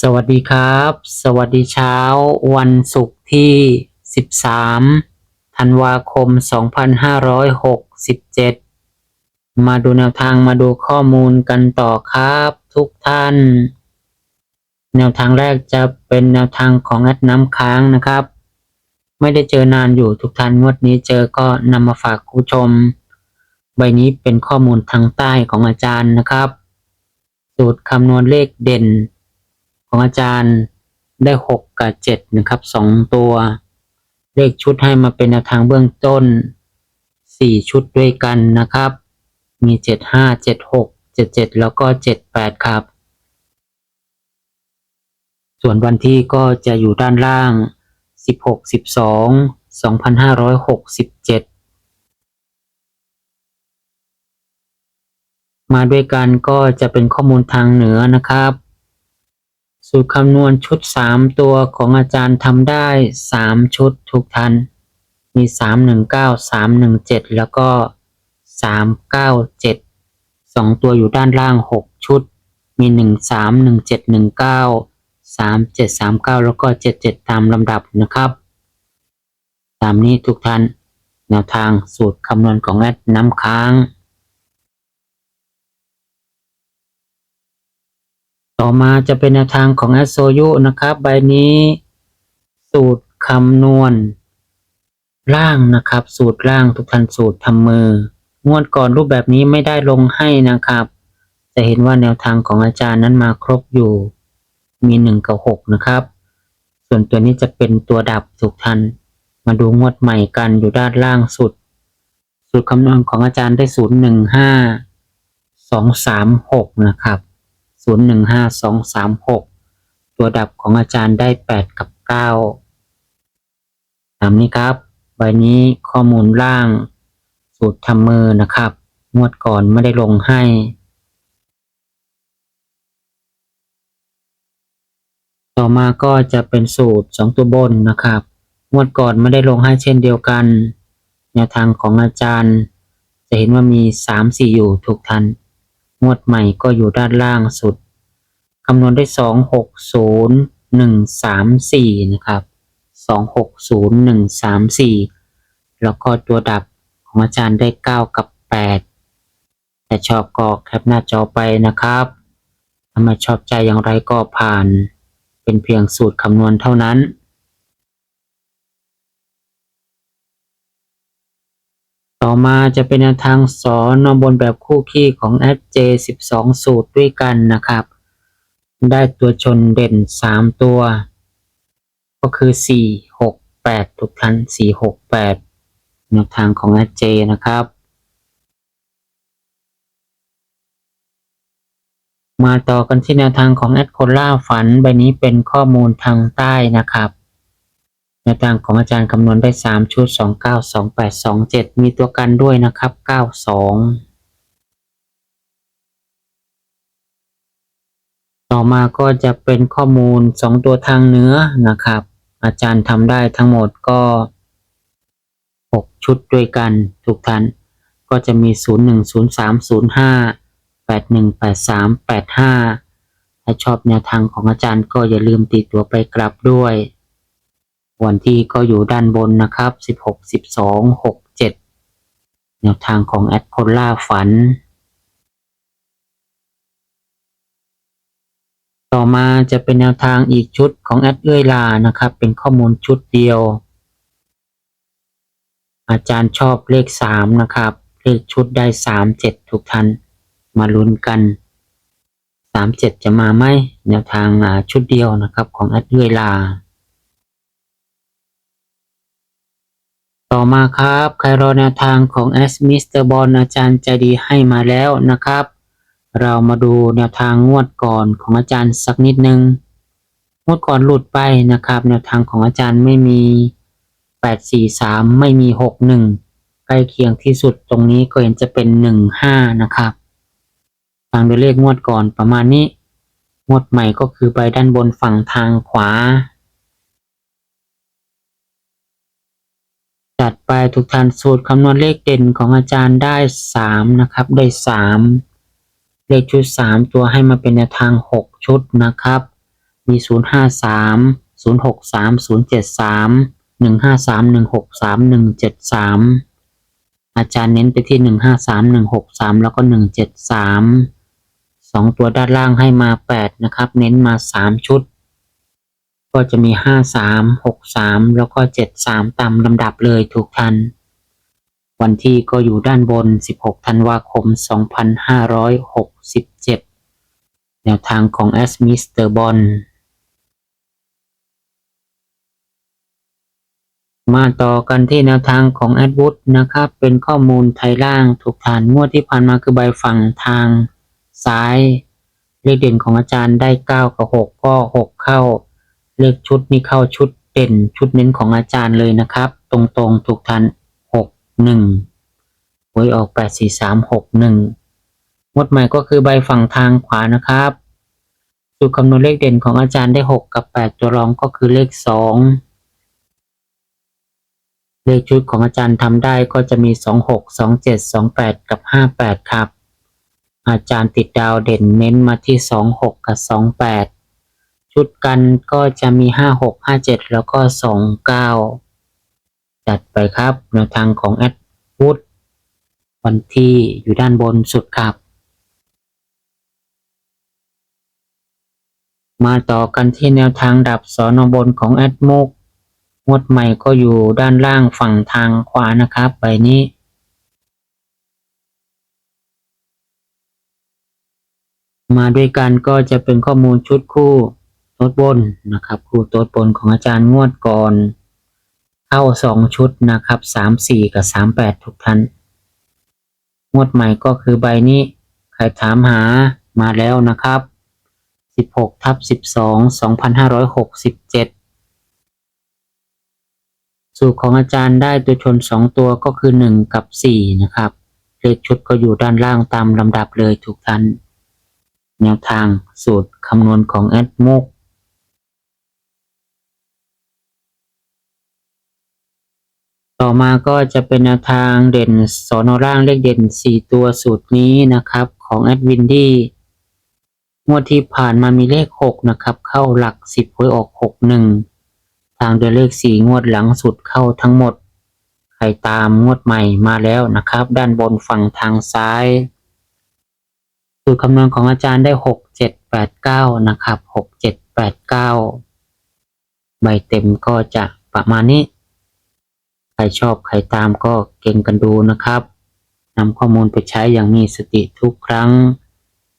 สวัสดีครับ สวัสดีเช้า วันศุกร์ที่ 13 ธันวาคม 2567 มาดูแนวทางมาดูข้อมูลกันต่อครับทุกท่าน แนวทางแรกจะเป็นแนวทางของแอดน้ำค้างนะครับ ไม่ได้เจอนานอยู่ทุกท่านงวดนี้เจอก็นำมาฝากผู้ชม ใบนี้เป็นข้อมูลทางใต้ของอาจารย์นะครับ สูตรคำนวณเลขเด่น ของอาจารย์ได้หกกับเจ็ดนะครับสองตัว เลขชุดให้มาเป็นแนวทางเบื้องต้นสี่ชุดด้วยกันนะครับ มีเจ็ดห้าเจ็ดหกเจ็ดเจ็ดแล้วก็เจ็ดแปดครับ ส่วนวันที่ก็จะอยู่ด้านล่างสิบหกสิบสองสองพันห้าร้อยหกสิบเจ็ดมาด้วยกันก็จะเป็นข้อมูลทางเหนือนะครับ สูตรคำนวณชุด 3 ตัวของอาจารย์ทำได้ 3 ชุดทุกท่านมี 319 317 แล้วก็ 397 2 ตัวอยู่ด้านล่าง 6 ชุด มี 13 1719 3739 แล้วก็ 77 ตามลำดับนะครับตามนี้ทุกท่านแนวทางสูตรคำนวณของแอดน้ำค้าง ต่อมาจะเป็นแนวทางของ a s o y u นะครับ ใบนี้ สูตรคำนวณล่างนะครับ สูตรล่างทุกท่านสูตรทำมืองวดก่อนรูปแบบนี้ไม่ได้ลงให้นะครับ จะเห็นว่าแนวทางของอาจารย์นั้นมาครบอยู่ มีหนึ่งกับหกนะครับ ส่วนตัวนี้จะเป็นตัวดับทุกท่านมาดูงวดใหม่กันอยู่ด้านล่างสุด สูตรคำนวณของอาจารย์ได้ศูนย์หนึ่งห้าสองสามหกนะครับ ศูนย์หนึ่งห้าสองสามหกตัวดับของอาจารย์ได้แปดกับเก้าตามนี้ครับ ใบนี้ข้อมูลล่าง สูตรทำมือนะครับ งวดก่อนไม่ได้ลงให้ต่อมาก็จะเป็นสูตรสองตัวบนนะครับงวดก่อนไม่ได้ลงให้เช่นเดียวกัน แนวทางของอาจารย์ จะเห็นว่ามีสามสี่อยู่ทุกท่าน งวดใหม่ก็อยู่ด้านล่างสุด คำนวณได้สองหกศูนย์หนึ่งสามสี่นะครับสองหกศูนย์หนึ่งสามสี่แล้วก็ตัวดับของอาจารย์ได้เก้ากับแปดแต่ชอบก็แคปหน้าจอไปนะครับถ้าไม่ชอบใจอย่างไรก็ผ่าน เป็นเพียงสูตรคำนวณเท่านั้น ต่อมาจะเป็นแนวทางสอนบนแบบคู่ขี้ของ FJ12 สูตรด้วยกันนะครับ ได้ตัวชนเด่น 3 ตัว ก็คือ 4 6 8 ทุกท่าน4 6 8แนวทางของ FJ นะครับ มาต่อกันที่แนวทางของแอดโคล่าฝันใบนี้เป็นข้อมูลทางใต้นะครับ นวทางของอาจารย์คำนวณได้ 3 ชุด 2 9 2 8 2 7 มีตัวกันด้วยนะครับ 92 ต่อมาก็จะเป็นข้อมูล 2 ตัวทางเนื้อนะครับ อาจารย์ทำได้ทั้งหมดก็ 6 ชุดด้วยกันทุกท่านก็จะมี 0 1 0 3 0 5 8 1 8 3 8 5 ถ้าชอบแนวทางของอาจารย์ก็อย่าลืมติดตัวไปกลับด้วย วันที่ก็อยู่ด้านบนนะครับ 16 12 6 7 แนวทางของแอดโคล่าฝัน ต่อมาจะเป็นแนวทางอีกชุดของแอดเอื้อยลานะครับ เป็นข้อมูลชุดเดียว อาจารย์ชอบเลข 3 นะครับ เลขชุดได้ 3 7 ทุกท่านมาลุ้นกัน 3 7 จะมาไหมแนวทางชุดเดียวนะครับของแอดเอื้อยลา ต่อมาครับใครรอแนวทางของแอสมิสเตอร์บอลอาจารย์ใจดีให้มาแล้วนะครับ เรามาดูแนวทางงวดก่อนของอาจารย์สักนิดนึงงวดก่อนหลุดไปนะครับ แนวทางของอาจารย์ไม่มีแปดสี่สามไม่มีหกหนึ่งใกล้เคียงที่สุดตรงนี้ก็เห็นจะเป็นหนึ่งห้านะครับ ทางดยเลขงวดก่อนประมาณนี้ งวดใหม่ก็คือใบด้านบนฝั่งทางขวา จัดไปทุกท่านสูตรคำนวณเลขเด่นของอาจารย์ได้สามนะครับ ได้สามเลขชุดสามตัวให้มาเป็นแนวทางหกชุดนะครับ มีศูนย์ห้าสามศูนย์หกสามศูนย์เจ็ดสามหนึ่งห้าสามหนึ่งหกสามหนึ่งเจ็ดสามอาจารย์เน้นไปที่หนึ่งห้าสามหนึ่งหกสามแล้วก็หนึ่งเจ็ดสามสองตัวด้านล่างให้มาแปดนะครับ เน้นมาสามชุด ก็จะมีห้าสามหกสามแล้วก็เจ็ดสามตามลำดับเลยทุกท่านวันที่ก็อยู่ด้านบน 16 ธันวาคม 2567 แนวทางของแอสมิสเตอร์บอลมาต่อกันที่แนวทางของแอดวูดนะครับ เป็นข้อมูลไทยล่างถูกฐานงวดที่ผ่านมาคือใบฝั่งทางซ้าย เลขเด่นของอาจารย์ได้ 9 กับ 6 ก็ 6 เข้า เลขชุดนี้เข้าชุดเด่นชุดเน้นของอาจารย์เลยนะครับ ตรงๆถูกทัน6 1หนึ่งหวยออก8 4 3 6 1งวดใหม่ก็คือใบฝั่งทางขวานะครับสูตรคำนวณเลขเด่นของอาจารย์ได้6กับ8ตัวรองก็คือเลข2เลขชุดของอาจารย์ทำได้ก็จะมี 26 27 28 กับ 58 ครับ อาจารย์ติดดาวเด่นเน้นมาที่ 26 กับ 28 ชุดกันก็จะมี 56 57 แล้วก็ 29 จัดไปครับแนวทางของแอดวูดวันที่อยู่ด้านบนสุดครับ มาต่อกันที่แนวทางดับสอนอบนของแอดมุกงวดใหม่ก็อยู่ด้านล่างฝั่งทางขวานะครับใบนี้มาด้วยกันก็จะเป็นข้อมูลชุดคู่ โต๊ดบนนะครับครูโต๊ดบนของอาจารย์งวดก่อนเข้าสองชุดนะครับสามสี่กับสามแปดทุกท่านงวดใหม่ก็คือใบนี้ใครถามหามาแล้วนะครับสิบหกทับสิบสองสองพันห้าร้อยหกสิบเจ็ดสูตรของอาจารย์ได้ตัวชนสองตัวก็คือหนึ่งกับสี่นะครับเลขชุดก็อยู่ด้านล่างตามลำดับเลยทุกท่านแนวทางสูตรคำนวณของแอดมุก ต่อมาก็จะเป็นแนวทางเด่นสอนอร่างเลขเด่นสี่ตัวสูตรนี้นะครับ ของแอดวินดี้งวดที่ผ่านมามีเลขหกนะครับ เข้าหลักสิบหวยออกหกหนึ่งทางเดือนเลขสี่งวดหลังสุดเข้าทั้งหมด ใครตามงวดใหม่มาแล้วนะครับ ด้านบนฝั่งทางซ้าย สูตรคำนวณของอาจารย์ได้หกเจ็ดแปดเก้านะครับหกเจ็ดแปดเก้าใบเต็มก็จะประมาณนี้ ครชอบใครตามก็เก่งกันดูนะครับนำข้อมูลไปใช้อย่างมีสติทุกครั้ง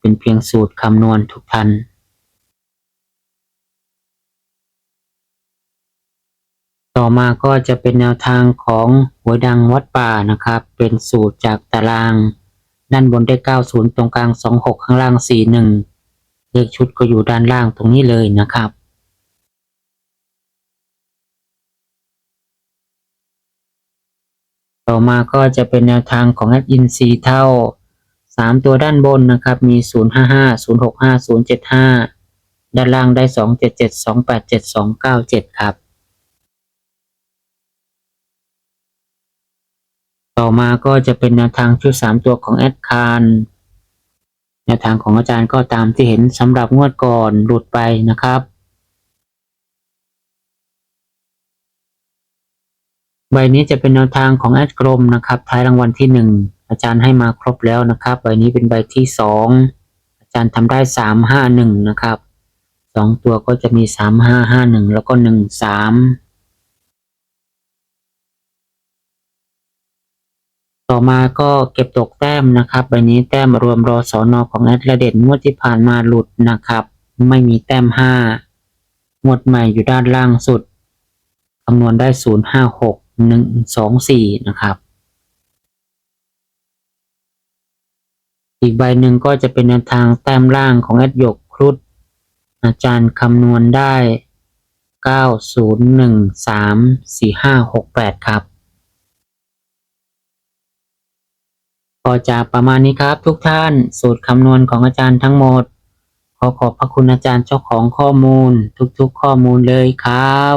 เป็นเพียงสูตรคำนวณทุกท่านต่อมาก็จะเป็นแนวทางของหัวยดังวัดป่านะครับ เป็นสูตรจากตาราง ด้านบนได้ 90 ตรงกลาง 26 ข้างล่าง 41 เลขชุดก็อยู่ด้านล่างตรงนี้เลยนะครับ ต่อมาก็จะเป็นแนวทางของแอดอินซีเท่า 3 ตัวด้านบนนะครับมี 055 065 075 ด้านล่างได้ 277 287 297 ครับ ต่อมาก็จะเป็นแนวทางชุด 3 ตัวของแอดคารแนวทางของอาจารย์ก็ตามที่เห็นสำหรับงวดก่อนหลุดไปนะครับ ใบนี้จะเป็นแนวทางของแอดกรมนะครับ ท้ายรางวัลที่หนึ่งอาจารย์ให้มาครบแล้วนะครับ ใบนี้เป็นใบที่สองอาจารย์ทำได้สามห้าหนึ่งนะครับสองตัวก็จะมีสามห้าห้าหนึ่งแล้วก็หนึ่งสามต่อมาก็เก็บตกแต้มนะครับ ใบนี้แต้มรวมรอสอนอของแอดและเด่นงวดที่ผ่านมาหลุดนะครับ ไม่มีแต้มห้างวดใหม่อยู่ด้านล่างสุดคำนวณได้ศูนย์ หนึ่งสองสี่นะครับ อีกใบหนึ่งก็จะเป็นแนวทางแต้มล่างของแอดหยกครุฑอาจารย์คำนวณได้90134568ครับก็จะประมาณนี้ครับทุกท่านสูตรคำนวณของอาจารย์ทั้งหมด ขอขอบพระคุณอาจารย์เจ้าของข้อมูลทุกๆข้อมูลเลยครับ